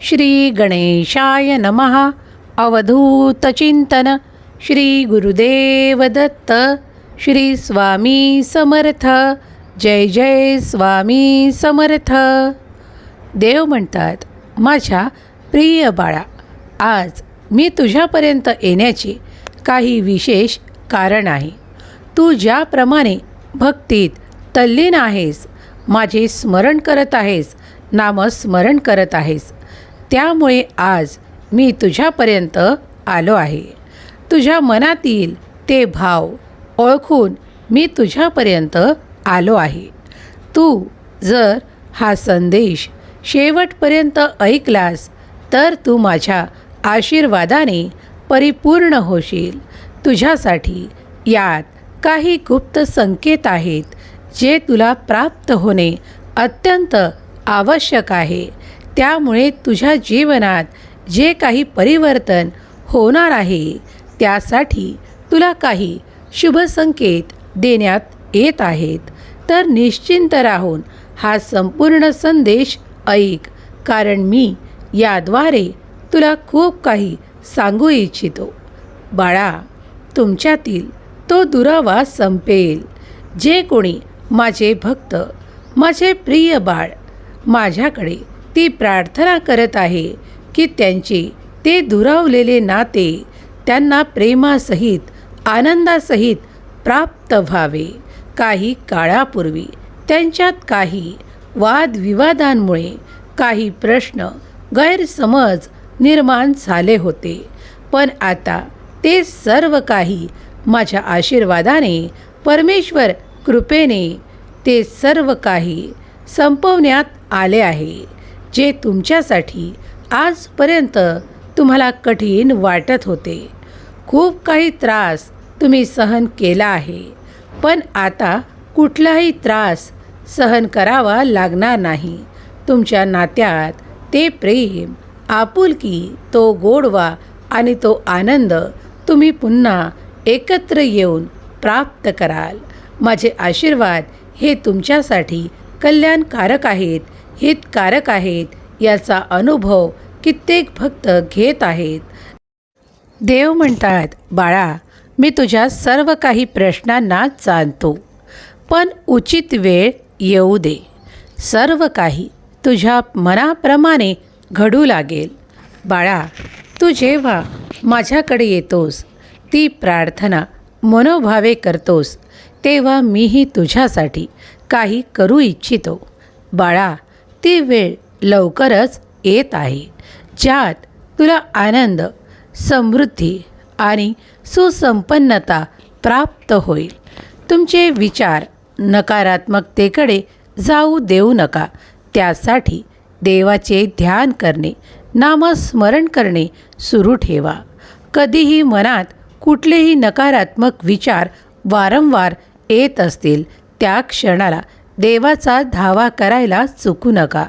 श्री गणेशाय नमः. अवधूतचिंतन श्री गुरुदेव दत्त. श्री स्वामी समर्थ. जय जय स्वामी समर्थ. देव म्हणतात माझ्या प्रिय बाळा आज मी तुझ्यापर्यंत येण्याचे काही विशेष कारण आहे. तू ज्याप्रमाणे भक्तीत तल्लीन आहेस माझे स्मरण करत आहेस नामस्मरण करत आहेस. त्यामुळे आज मी तुझ्यापर्यंत आलो आहे. तुझ्या मनातील ते भाव ओळखून मी तुझ्यापर्यंत आलो आहे. तू जर हा संदेश शेवटपर्यंत ऐकलास तर तू माझ्या आशीर्वादाने परिपूर्ण होशील. तुझ्यासाठी यात काही गुप्त संकेत आहेत जे तुला प्राप्त होणे अत्यंत आवश्यक आहे. त्यामुळे तुझ्या जीवनात जे काही परिवर्तन होणार आहे त्यासाठी तुला काही शुभ संकेत देण्यात येत आहेत. तर निश्चिंत राहून हा संपूर्ण संदेश ऐक कारण मी याद्वारे तुला खूप काही सांगू इच्छितो. बाळा तुमच्यातील तो दुरावा संपेल जे कोणी माझे भक्त माझे प्रिय बाळ माझ्याकडे ती प्रार्थना करत आहे की त्यांचे ते दुरावलेले नाते त्यांना प्रेमासहित आनंदासहित प्राप्त व्हावे. काही काळापूर्वी त्यांच्यात काही वादविवादांमुळे काही प्रश्न गैरसमज निर्माण झाले होते. पण आता ते सर्व काही माझ्या आशीर्वादाने परमेश्वर कृपेने ते सर्व काही संपवण्यात आले आहे. जे तुमच्यासाठी आजपर्यंत तुम्हाला कठीण वाटत होते. खूप काही त्रास तुम्ही सहन केला आहे पण आता कुठलाही त्रास सहन करावा लागणार नाही. तुमच्या नात्यात ते प्रेम आपुलकी तो गोडवा आणि तो आनंद तुम्ही पुन्हा एकत्र येऊन प्राप्त कराल. माझे आशीर्वाद हे तुमच्यासाठी कल्याणकारक आहेत हितकारक आहेत याचा अनुभव कित्येक भक्त घेत आहेत. देव म्हणतात बाळा मी तुझ्या सर्व काही प्रश्नांना जाणतो पण उचित वेळ येऊ दे. सर्व काही तुझ्या मनाप्रमाणे घडू लागेल. बाळा तू जेव्हा माझ्याकडे येतोस ती प्रार्थना मनोभावे करतोस तेव्हा मीही तुझ्यासाठी काही करू इच्छितो. बाळा ती वेळ लवकरच येत आहे ज्यात तुला आनंद समृद्धी आणि सुसंपन्नता प्राप्त होईल. तुमचे विचार नकारात्मकतेकडे जाऊ देऊ नका. त्यासाठी देवाचे ध्यान करणे नामस्मरण करणे सुरू ठेवा. कधीही मनात कुठलेही नकारात्मक विचार वारंवार येत असतील त्या क्षणाला देवाचा धावा करायला चुकू नका.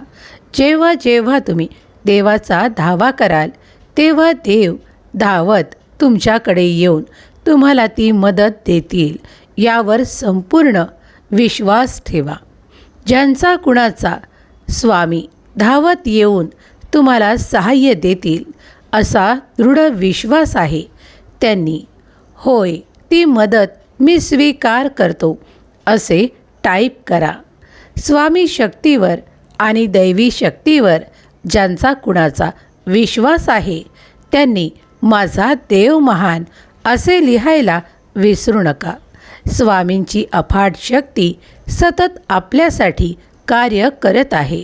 जेव्हा जेव्हा तुम्ही देवाचा धावा कराल तेव्हा देव धावत तुमच्याकडे येऊन तुम्हाला ती मदत देतील. यावर संपूर्ण विश्वास ठेवा. ज्यांचा कुणाचा स्वामी धावत येऊन तुम्हाला सहाय्य देतील असा दृढ विश्वास आहे. त्यांनी होय ती मदत मी स्वीकार करतो असे टाईप करा. स्वामी शक्तीवर आणि दैवी शक्तीवर ज्यांचा कुणाचा विश्वास आहे त्यांनी माझा देव महान असे लिहायला विसरू नका. स्वामींची अफाट शक्ती सतत आपल्यासाठी कार्य करत आहे.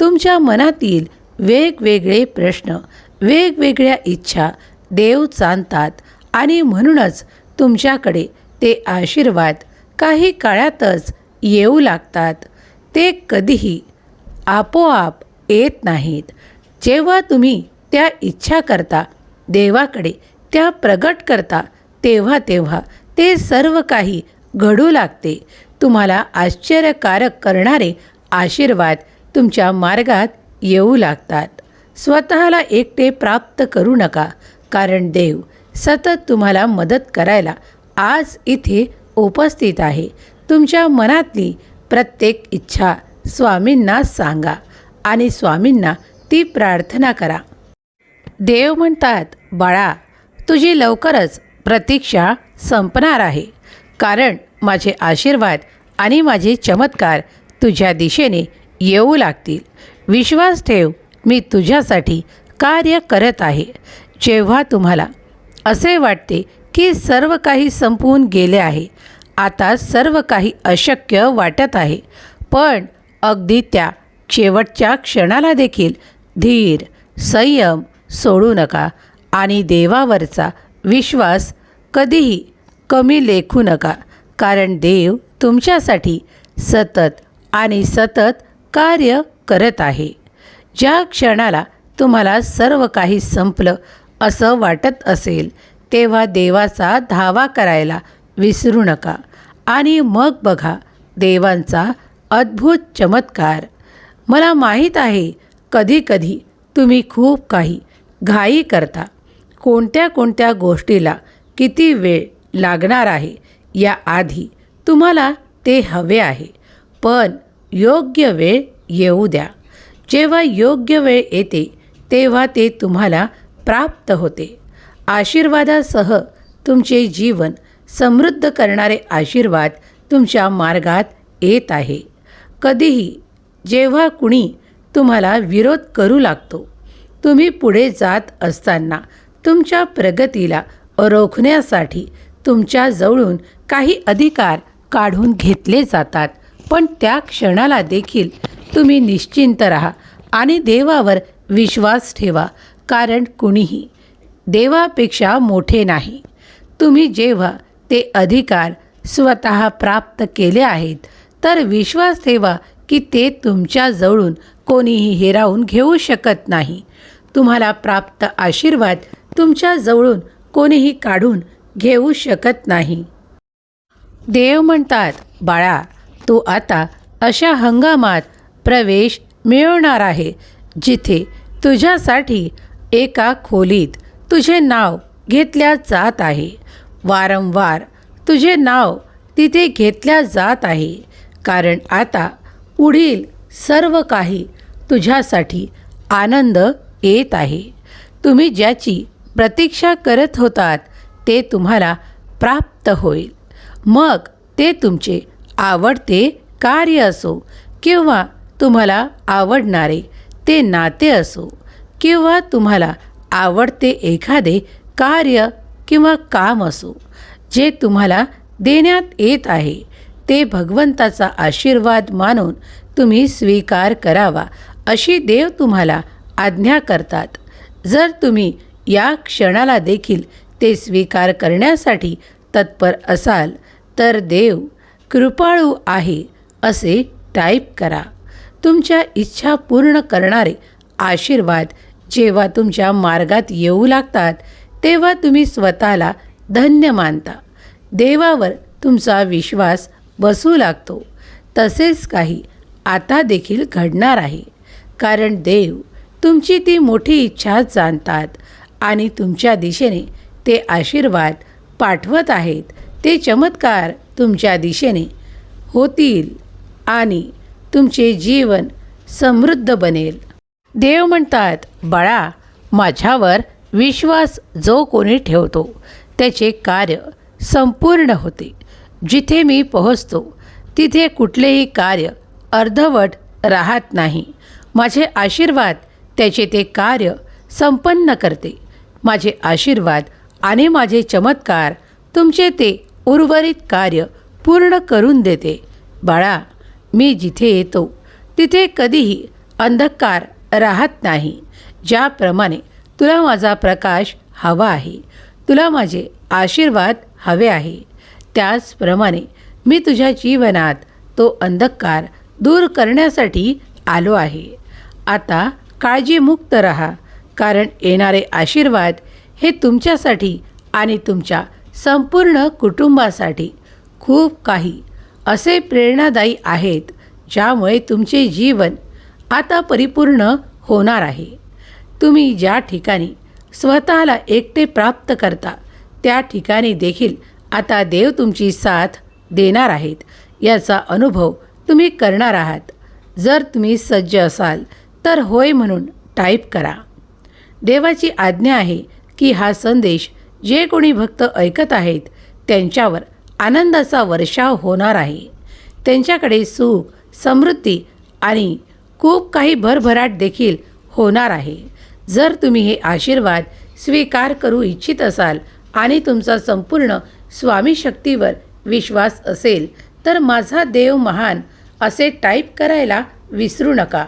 तुमच्या मनातील वेगवेगळे प्रश्न वेगवेगळ्या इच्छा देव चालतात आणि म्हणूनच तुमच्याकडे ते आशीर्वाद काही काळातच येऊ लागतात. ते कधीही आपोआप येत नाहीत. जेव्हा तुम्ही त्या इच्छा करता देवाकडे त्या प्रगट करता तेव्हा तेव्हा ते सर्व काही घडू लागते. तुम्हाला आश्चर्यकारक करणारे आशीर्वाद तुमच्या मार्गात येऊ लागतात. स्वतःला एकटे प्राप्त करू नका कारण देव सतत तुम्हाला मदत करायला आज इथे उपस्थित आहे. तुमच्या मनातली प्रत्येक इच्छा स्वामींना सांगा आणि स्वामींना ती प्रार्थना करा. देव म्हणतात बाळा तुझी लवकरच प्रतीक्षा संपणार आहे. कारण माझे आशीर्वाद आणि माझे चमत्कार तुझ्या दिशेने येऊ लागतील. विश्वास ठेव मी तुझ्यासाठी कार्य करत आहे. जेव्हा तुम्हाला असे वाटते की सर्व काही संपवून गेले आहे आता सर्व काही अशक्य वाटत आहे. पण अगदी त्या शेवटच्या क्षणाला देखील धीर संयम सोडू नका आणि देवावरचा विश्वास कधीही कमी लेखू नका. कारण देव तुमच्यासाठी सतत आणि सतत कार्य करत आहे. ज्या क्षणाला तुम्हाला सर्व काही संपलं असं वाटत असेल तेव्हा देवाचा धावा करायला विसरू नका. आणि मग बघा देवांचा अद्भुत चमत्कार. मला माहीत आहे कधीकधी तुम्ही खूप काही घाई करता. कोणत्या कोणत्या गोष्टीला किती वेळ लागणार आहे या आधी तुम्हाला ते हवे आहे. पण योग्य वेळ येऊ द्या. जेव्हा योग्य वेळ येते तेव्हा ते तुम्हाला प्राप्त होते. आशीर्वादासह तुमचे जीवन समृद्ध करणारे आशीर्वाद तुमच्या मार्गात येत आहे. कधीही जेव्हा कुणी तुम्हाला विरोध करू लागतो तुम्ही पुढे जात असताना तुमच्या प्रगतीला रोखण्यासाठी तुमच्या जवळून काही अधिकार काढून घेतले जातात पण त्या क्षणाला देखील तुम्ही निश्चिंत राहा आणि देवावर विश्वास ठेवा कारण कुणीही देवापेक्षा मोठे नाही. तुम्ही जेव्हा ते अधिकार स्वतः प्राप्त केले आहेत. तर विश्वास ठेवा की ते तुमच्याजवळून कोणीही हिरावून घेऊ शकत नाही. तुम्हाला प्राप्त आशीर्वाद तुमच्याजवळून कोणीही काढून घेऊ शकत नाही. देव म्हणतात बाळा तू आता अशा हंगामात प्रवेश मिळवणार आहे जिथे तुझ्यासाठी एका खोलीत तुझे नाव घेतल्या जात आहे. वारंवार तुझे नाव तिथे घेतल्या जात आहे. कारण आता पुढील सर्व काही तुझ्यासाठी आनंद येत आहे. तुम्ही ज्याची प्रतीक्षा करत होतात ते तुम्हाला प्राप्त होईल. मग ते तुमचे आवडते कार्य असो किंवा तुम्हाला आवडणारे ते नाते असो किंवा तुम्हाला आवडते एखादे कार्य किंवा काम असो जे तुम्हाला देण्यात येत आहे ते भगवंताचा आशीर्वाद मानून तुम्ही स्वीकार करावा अशी देव तुम्हाला आज्ञा करतात. जर तुम्ही या क्षणाला देखील ते स्वीकार करण्यासाठी तत्पर असाल तर देव कृपाळू आहे असे टाईप करा. तुमच्या इच्छा पूर्ण करणारे आशीर्वाद जेव्हा तुमच्या मार्गात येऊ लागतात तेव्हा तुम्ही स्वतःला धन्य मानता. देवावर तुमचा विश्वास बसू लागतो. तसेच काही आता देखील घडणार आहे. कारण देव तुमची ती मोठी इच्छा जाणतात आणि तुमच्या दिशेने ते आशीर्वाद पाठवत आहेत. ते चमत्कार तुमच्या दिशेने होतील आणि तुमचे जीवन समृद्ध बनेल. देव म्हणतात बाळा माझ्यावर विश्वास जो कोणी ठेवतो त्याचे कार्य संपूर्ण होते. जिथे मी पोहोचतो तिथे कुठलेही कार्य अर्धवट राहत नाही. माझे आशीर्वाद त्याचे ते कार्य संपन्न करते. माझे आशीर्वाद आणि माझे चमत्कार तुमचे ते उर्वरित कार्य पूर्ण करून देते. बाळा मी जिथे येतो तिथे कधीही अंधकार राहत नाही. ज्याप्रमाणे तुला माझा प्रकाश हवा आहे. तुला माझे आशीर्वाद हवे आहे. त्याचप्रमाणे मी तुझ्या जीवनात तो अंधकार दूर करण्यासाठी आलो आहे. आता काळजीमुक्त रहा कारण येणारे आशीर्वाद हे तुमच्यासाठी आणि तुमच्या संपूर्ण कुटुंबासाठी खूप काही असे प्रेरणादायी आहेत ज्यामुळे तुमचे जीवन आता परिपूर्ण होणार आहे. तुम्ही ज्या ठिकाणी स्वतःला एकटे प्राप्त करता त्या ठिकाणी देखील आता देव तुमची साथ देणार आहेत. याचा अनुभव तुम्ही करणार आहात. जर तुम्ही सज्ज असाल तर होय म्हणून टाईप करा. देवाची आज्ञा आहे की हा संदेश जे कोणी भक्त ऐकत आहेत त्यांच्यावर आनंदाचा वर्षाव होणार आहे. त्यांच्याकडे सुख समृद्धी आणि खूप काही भरभराट देखील होणार आहे. जर तुम्ही हे आशीर्वाद स्वीकार करू इच्छित असाल आणि तुमचा संपूर्ण स्वामी शक्तीवर विश्वास असेल तर माझा देव महान असे टाईप करायला विसरू नका.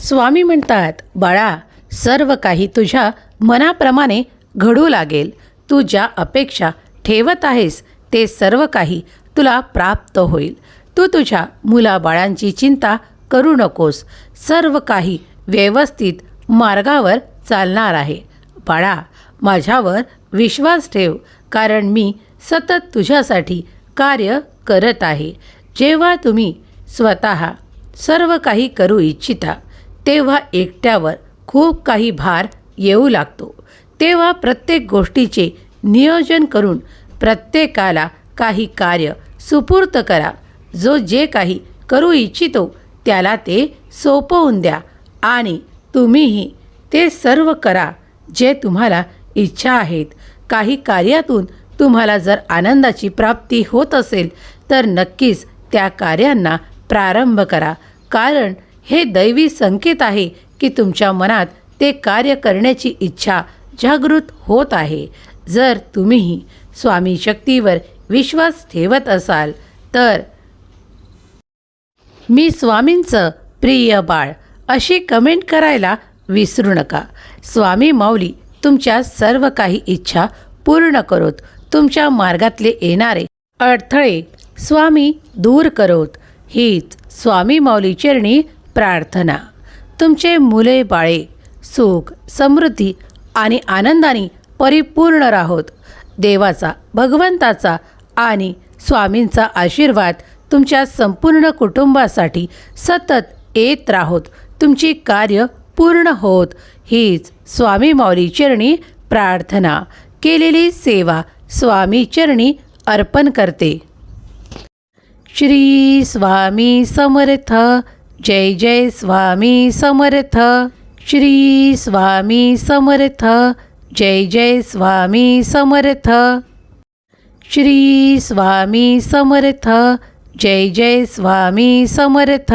स्वामी म्हणतात बाळा सर्व काही तुझ्या मनाप्रमाणे घडू लागेल. तू ज्या अपेक्षा ठेवत आहेस ते सर्व काही तुला प्राप्त होईल. तू तुझ्या मुलाबाळांची चिंता करू नकोस. सर्व काही व्यवस्थित मार्गावर चालणार आहे. बाळा माझ्यावर विश्वास ठेव कारण मी सतत तुझ्यासाठी कार्य करत आहे. जेव्हा तुम्ही स्वतः सर्व काही करू इच्छिता तेव्हा एकट्यावर खूप काही भार येऊ लागतो. तेव्हा प्रत्येक गोष्टीचे नियोजन करून प्रत्येकाला काही कार्य सुपूर्त करा. जो जे काही करू इच्छितो त्याला ते सोपवून द्या आणि तुम्हीही ते सर्व करा जे तुम्हाला इच्छा आहेत. काही कार्यातून तुम्हाला जर आनंदाची प्राप्ती होत असेल तर नक्कीच त्या कार्यांना प्रारंभ करा. कारण हे दैवी संकेत आहे की तुमच्या मनात ते कार्य करण्याची इच्छा जागृत होत आहे. जर तुम्हीही स्वामी शक्तीवर विश्वास ठेवत असाल तर मी स्वामींचं प्रिय बाळ अशी कमेंट करायला विसरू नका. स्वामी माऊली तुमच्या सर्व काही इच्छा पूर्ण करोत. तुमच्या मार्गातले येणारे अडथळे स्वामी दूर करोत. हीच स्वामी माऊली चरणी प्रार्थना. तुमचे मुले बाळे सुख समृद्धी आणि आनंदाने परिपूर्ण राहोत. देवाचा भगवंताचा आणि स्वामींचा आशीर्वाद तुमच्या संपूर्ण कुटुंबासाठी सतत येत राहोत. तुमची कार्य पूर्ण होत. हीच स्वामी मौली चरणी प्रार्थना. केलेली सेवा स्वामी चरणी अर्पण करते. श्री स्वामी समर्थ. जय जय स्वामी समर्थ. श्री स्वामी समर्थ. जय जय स्वामी समर्थ. श्री स्वामी समर्थ. जय जय स्वामी समर्थ.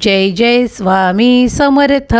जय जय स्वामी समर्थ.